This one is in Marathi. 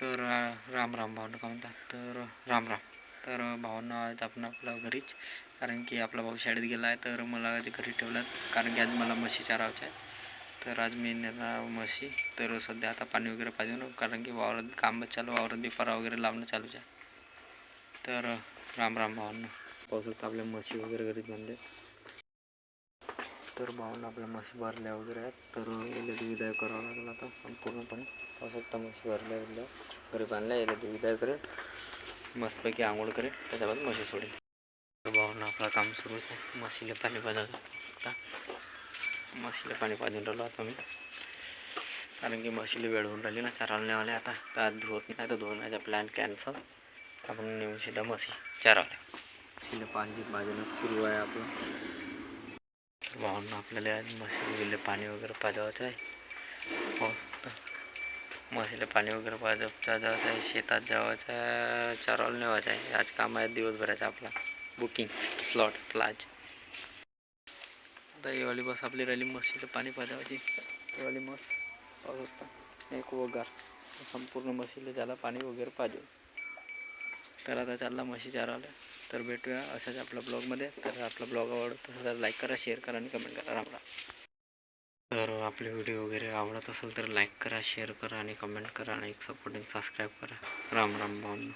तर राम राम भावना का म्हणतात? तर राम राम. तर भावना आहेत आपण आपल्या घरीच कारण की आपला भाऊ शाळेत गेला आहे तर मला घरी ठेवलं कारण की आज मला म्हशी चारावच्या आहेत. तर आज मी नेणार म्हशी. तर सध्या आता पाणी वगैरे पाहिजे ना कारण की वावरात काम चालू वावरात बिपारा वगैरे लावणं चालूच आहे. तर राम राम भावांना पावसात आपल्या म्हशी वगैरे घरीच बांधले तर भावना आपल्या म्हशी भरल्या वगैरे आहेत. तर याला विदाय करावं लागेल आता संपूर्णपणे. आवश्यकता त्या म्हशी भरल्या बिरल्या घरी बांधल्या याला विदाय करेल. मस्तपैकी आंघोळ करेल. त्याच्याबाद म्हशी सोडेल. तर भावना आपलं काम सुरूच आहे. म्हशीला पाणी पाजायचं आता. म्हशीला पाणी पाजून राहिलो आता मी. कारण की म्हशीला वेळ होऊन राहिली ना. चारायला नेवाले आता. तर आज धुवत नाही तर धुवण्याचा प्लॅन कॅन्सल आपण नेऊन सीधा म्हशी चारावल्या म्हशीला पाणी पाजणं सुरू आहे आपलं. भावांना आपल्याला आज म्हशीला वगैरे पाणी वगैरे पाजवायचं आहे. हो, म्हशीला पाणी वगैरे पाजव पाजवायचं आहे शेतात जावायचं आहे चारवायला नेवायचं आहे. आज काम आहे दिवसभराचं आपला. बुकिंग स्लॉट प्लाज आता येवाली बस आपली राहिली म्हशीला पाणी पाजवायची. येवाली मस्त पाहू एक वगार. संपूर्ण म्हशीला त्याला पाणी वगैरे पाजव. तर आता चालला म्हशी चारावल्या तर भेटूया असाच आपल्या ब्लॉगमध्ये. तर आपला ब्लॉग आवडत तर लाईक करा शेअर करा आणि कमेंट करा. राम राम. तर आपले व्हिडिओ वगैरे आवडत असेल तर लाईक करा शेअर करा आणि कमेंट करा आणि एक सपोर्टिंग सबस्क्राईब करा. राम राम भावना